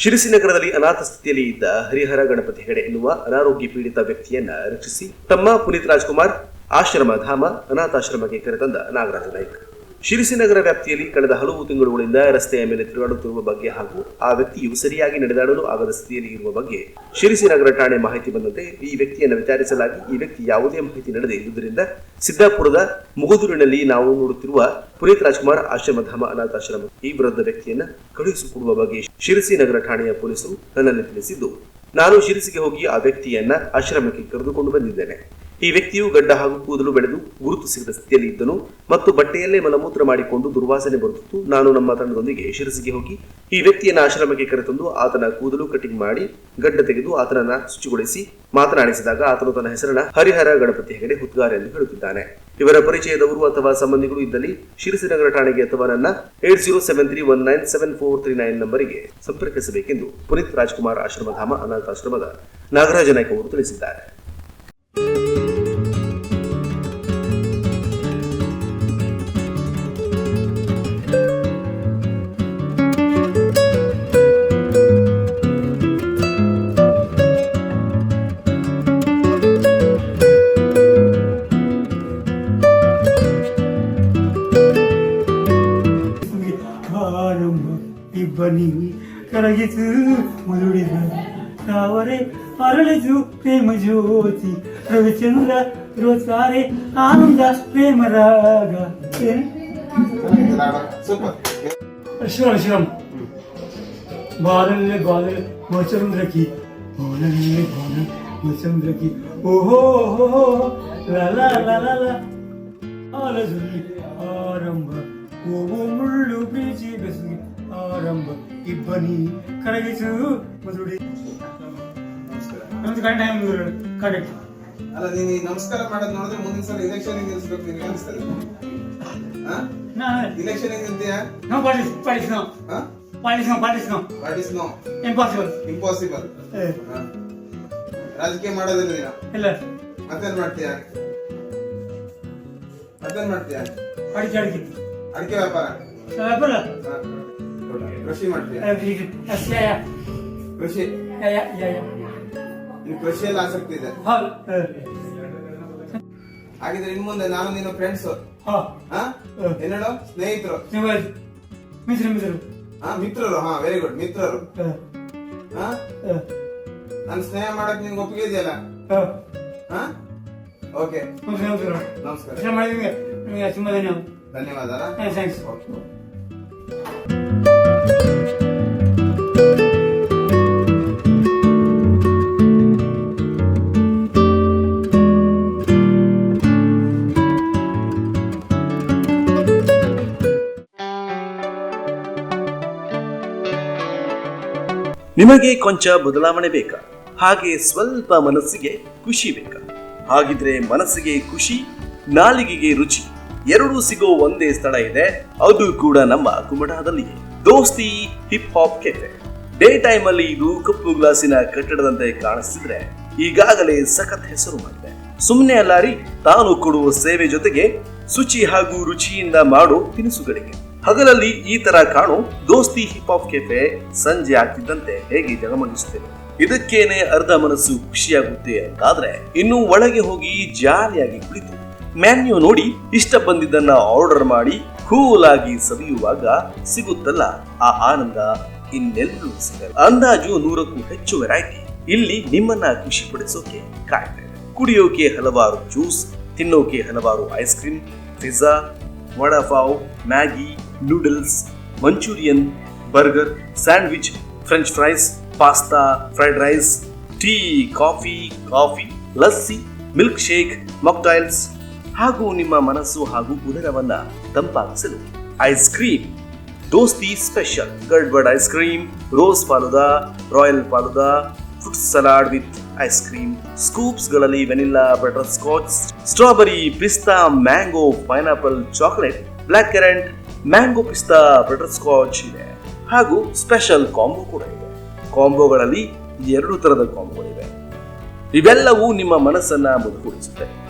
ಶಿರಸಿ ನಗರದಲ್ಲಿ ಅನಾಥ ಸ್ಥಿತಿಯಲ್ಲಿ ಇದ್ದ ಹರಿಹರ ಗಣಪತಿ ಹೆಗಡೆ ಎನ್ನುವ ಅನಾರೋಗ್ಯ ಪೀಡಿತ ವ್ಯಕ್ತಿಯನ್ನ ರಕ್ಷಿಸಿ ತಮ್ಮ ಪುನೀತ್ ರಾಜ್ಕುಮಾರ್ ಆಶ್ರಮ ಧಾಮ ಅನಾಥಾಶ್ರಮಕ್ಕೆ ಕರೆತಂದ ನಾಗರಾಜ ನಾಯ್ಕ್. ಶಿರಸಿ ನಗರ ವ್ಯಾಪ್ತಿಯಲ್ಲಿ ಕಳೆದ ಹಲವು ತಿಂಗಳುಗಳಿಂದ ರಸ್ತೆಯ ಮೇಲೆ ತಿರುಗಾಡುತ್ತಿರುವ ಬಗ್ಗೆ ಹಾಗೂ ಆ ವ್ಯಕ್ತಿಯು ಸರಿಯಾಗಿ ನಡೆದಾಡಲು ಆಗದ ಸ್ಥಿತಿಯಲ್ಲಿ ಇರುವ ಬಗ್ಗೆ ಶಿರಸಿ ನಗರ ಠಾಣೆ ಮಾಹಿತಿ ಬಂದಂತೆ ಈ ವ್ಯಕ್ತಿಯನ್ನು ವಿಚಾರಿಸಲಾಗಿ ಈ ವ್ಯಕ್ತಿ ಯಾವುದೇ ಮಾಹಿತಿ ನಡೆದೇ ಇರುವುದರಿಂದ ಸಿದ್ದಾಪುರದ ಮುಗುದೂರಿನಲ್ಲಿ ನಾವು ನೋಡುತ್ತಿರುವ ಪುನೀತ್ ರಾಜ್ಕುಮಾರ್ ಆಶ್ರಮಧಾಮ ಅನಾಥಾಶ್ರಮ. ಈ ವಿರುದ್ಧ ವ್ಯಕ್ತಿಯನ್ನು ಕಳುಹಿಸಿಕೊಡುವ ಬಗ್ಗೆ ಶಿರಸಿ ನಗರ ಠಾಣೆಯ ಪೊಲೀಸರು ನನ್ನಲ್ಲಿ ತಿಳಿಸಿದ್ದು, ನಾನು ಶಿರಸಿಗೆ ಹೋಗಿ ಆ ವ್ಯಕ್ತಿಯನ್ನ ಆಶ್ರಮಕ್ಕೆ ಕರೆದುಕೊಂಡು ಬಂದಿದ್ದೇನೆ. ಈ ವ್ಯಕ್ತಿಯು ಗಡ್ಡ ಹಾಗೂ ಕೂದಲು ಬೆಳೆದು ಗುರುತು ಸಿಗದ ಸ್ಥಿತಿಯಲ್ಲಿ ಇದ್ದನು ಮತ್ತು ಬಟ್ಟೆಯಲ್ಲೇ ಮಲಮೂತ್ರ ಮಾಡಿಕೊಂಡು ದುರ್ವಾಸನೆ ಬರುತ್ತಿತ್ತು. ನಾನು ನಮ್ಮ ತಂಡದೊಂದಿಗೆ ಶಿರಸಿಗೆ ಹೋಗಿ ಈ ವ್ಯಕ್ತಿಯನ್ನು ಆಶ್ರಮಕ್ಕೆ ಕರೆತಂದು ಆತನ ಕೂದಲು ಕಟಿಂಗ್ ಮಾಡಿ ಗಡ್ಡ ತೆಗೆದು ಆತನನ್ನ ಶುಚಿಗೊಳಿಸಿ ಮಾತನಾಡಿಸಿದಾಗ ಆತನು ತನ್ನ ಹೆಸರನ್ನ ಹರಿಹರ ಗಣಪತಿ ಹೆಗಡೆ ಹುದ್ಗಾರ ಎಂದು ಹೇಳುತ್ತಿದ್ದಾನೆ. ಇವರ ಪರಿಚಯದವರು ಅಥವಾ ಸಂಬಂಧಿಗಳು ಇದ್ದಲ್ಲಿ ಶಿರಸಿನಗರ ಠಾಣೆಗೆ ಅಥವಾ ನನ್ನ eight zero seven three one nine seven four three nine ನಂಬರಿಗೆ ಸಂಪರ್ಕಿಸಬೇಕೆಂದು ಪುನೀತ್ ರಾಜ್ಕುಮಾರ್ ಆಶ್ರಮಧಾಮ ಅನಾಥಾಶ್ರಮದ ನಾಗರಾಜ ನಾಯ್ಕ ಅವರು ತಿಳಿಸಿದ್ದಾರೆ. కరగితు మురుడిన రావరే అరళజు ప్రేమ జ్యోతి రవిచంద్ర రోసారే ఆనంద ప్రేమ రాగ సూపర్ అశ్వం బాలన్లే బాలన్ వచంద్రకి బాలన్లే బాలన్ వచంద్రకి ఓహో లలా లలా ఆలజులి ఆరంభ ఓ ముళ్ళు బీజీ బెసి ಆರಂಭ. ಇಬ್ಬನಿ ಕರಗಿಸುವುದು ನಮ್ದು ಗಂಡ ಹೆಂಗ್ ಕರೆಕ್ಟ್ ಅಲ್ಲ ನೀನು ನಮಸ್ಕಾರ ಮಾಡೋದು ನೋಡಿದ್ರೆ ಮುಂದಿನ ಸಲ ಇಲೆಕ್ಷನ್ ನಿಲ್ಲಿಸ್ಬೇಕು ನಿನಗೆ ಅನಿಸ್ತದೆ ನಾ ಇಲೆಕ್ಷನ್ ನಿಲ್ತೀಯಾ? ನಾವು ಪಾಲಿಸ್ ಪಾಲಿಸ್ ನಾವು ಪಾಲಿಸ್ ನಾವು ಪಾಲಿಸ್ ನಾವು what is no. Impossible impossible ರಾಜಕೀಯ ಮಾಡೋದಿಲ್ಲ ನೀನು? ಇಲ್ಲ. ಮತ್ತೇನ್ ಮಾಡ್ತೀಯಾ? ಮತ್ತೇನ್ ಮಾಡ್ತೀಯಾ? ಅಡಿಕೆ ಅಡಿಕೆ. ಅಡಿಕೆ ವ್ಯಾಪಾರ? ವ್ಯಾಪಾರ. ಕೃಷಿ ಮಾಡ್ತೀಯಾ ಅಷ್ಟೇ ಕೃಷಿ ನಿನ್ ಕೃಷಿಯಲ್ಲಿ ಆಸಕ್ತಿ ಇದೆ ಹಾಗಿದ್ರೆ ಇನ್ ಮುಂದೆ ನಾನು ನಿನ್ನ ಫ್ರೆಂಡ್ಸ್ ಹಾ? ಏನೇಳು ಸ್ನೇಹಿತರು. ಮಿತ್ರ ಮಿತ್ರ ಹಾ ಮಿತ್ರರು ಹಾ ವೆರಿ ಗುಡ್ ಮಿತ್ರರು. ಹಾ? ನಾನು ಸ್ನೇಹ ಮಾಡಕ್ ನಿನ್ಗೆ ಒಪ್ಪಿಗೆ ಇದೆಯಲ್ಲ? ಹಾ? ಓಕೆ ನಮಸ್ಕಾರ. ನಿಮಗೆ ತುಂಬ ಧನ್ಯವಾದ. ಧನ್ಯವಾದ ಥ್ಯಾಂಕ್ಸ್ ನಿಮಗೆ ಕೊಂಚ ಬದಲಾವಣೆ ಬೇಕಾ? ಹಾಗೆ ಸ್ವಲ್ಪ ಮನಸ್ಸಿಗೆ ಖುಷಿ ಬೇಕಾ? ಹಾಗಿದ್ರೆ ಮನಸ್ಸಿಗೆ ಖುಷಿ, ನಾಲಿಗೆಗೆ ರುಚಿ, ಎರಡೂ ಸಿಗೋ ಒಂದೇ ಸ್ಥಳ ಇದೆ. ಅದು ಕೂಡ ನಮ್ಮ ಕುಮಟಾದಲ್ಲಿಯೇ. Dosti hip hop cafe day time ಅಲ್ಲಿ ಇದು ಕಪ್ಪು ಗ್ಲಾಸಿನ ಕಟ್ಟಡದಂತೆ ಕಾಣಿಸ್ತಿದ್ರೆ ಈಗಾಗಲೇ ಸಖತ್ ಹೆಸರು ಮಾಡಿದೆ. ಸುಮ್ಮನೆ ಅಲ್ಲಾರಿ ತಾನು ಕೊಡುವ ಸೇವೆ ಜೊತೆಗೆ ಶುಚಿ ಹಾಗೂ ರುಚಿಯಿಂದ ಮಾಡೋ ತಿನಿಸುಗಳಿಗೆ. ಹಗಲಲ್ಲಿ ಈ ತರ ಕಾಣೋ ದೋಸ್ತಿ ಹಿಪ್ ಹಾಪ್ ಕೆಫೆ ಸಂಜೆ ಆಗ್ತಿದ್ದಂತೆ ಹೇಗೆ ಜಗಮಗಿಸುತ್ತೇನೆ ಇದಕ್ಕೇನೆ ಅರ್ಧ ಮನಸ್ಸು ಖುಷಿಯಾಗುತ್ತೆ ಅಂತಾದ್ರೆ ಇನ್ನು ಒಳಗೆ ಹೋಗಿ ಜಾಲಿಯಾಗಿ ಕುಳಿತು ಮ್ಯಾನ್ಯೂ ನೋಡಿ ಇಷ್ಟ ಬಂದಿದ್ದನ್ನ ಆರ್ಡರ್ ಮಾಡಿ ಕೂಲ್ ಆಗಿ ಸವಿಯುವಾಗ ಸಿಗುತ್ತಲ್ಲ ಆ ಆನಂದ ಇನ್ನೆಲ್ಲೂ ಸಿಗಲ್ಲ. ಅಂದಾಜು ನೂರಕ್ಕೂ ಹೆಚ್ಚು ವೆರೈಟಿ ಇಲ್ಲಿ ನಿಮ್ಮನ್ನ ಖುಷಿ ಪಡಿಸೋಕೆ ಕುಡಿಯೋಕೆ ಹಲವಾರು ಜ್ಯೂಸ್, ತಿನ್ನೋಕೆ ಹಲವಾರು ice cream pizza vada pav, Maggi noodles Manchurian burger sandwich French fries pasta fried rice tea coffee coffee lassi milkshake mocktails ಹಾಗೂ ನಿಮ್ಮ ಮನಸ್ಸು ಹಾಗೂ ಉದರವನ್ನ ತಂಪಾಗಿಸಲು. ಐಸ್ ಕ್ರೀಮ್ ದೋಸ್ತಿ special gadbad ice cream rose falooda royal falooda fruit salad with ice cream ಸ್ಕೂಪ್ಸ್ಗಳಲ್ಲಿ vanilla butterscotch strawberry pista mango pineapple chocolate black currant mango pista butterscotch ಇದೆ. ಹಾಗೂ special combo ಕೂಡ ಇದೆ. ಕಾಂಬೋಗಳಲ್ಲಿ ಎರಡು ತರದ ಕಾಂಬೋಗಳಿವೆ ಇವೆಲ್ಲವೂ ನಿಮ್ಮ ಮನಸ್ಸನ್ನ ಮುದುಗೂಡಿಸುತ್ತೆ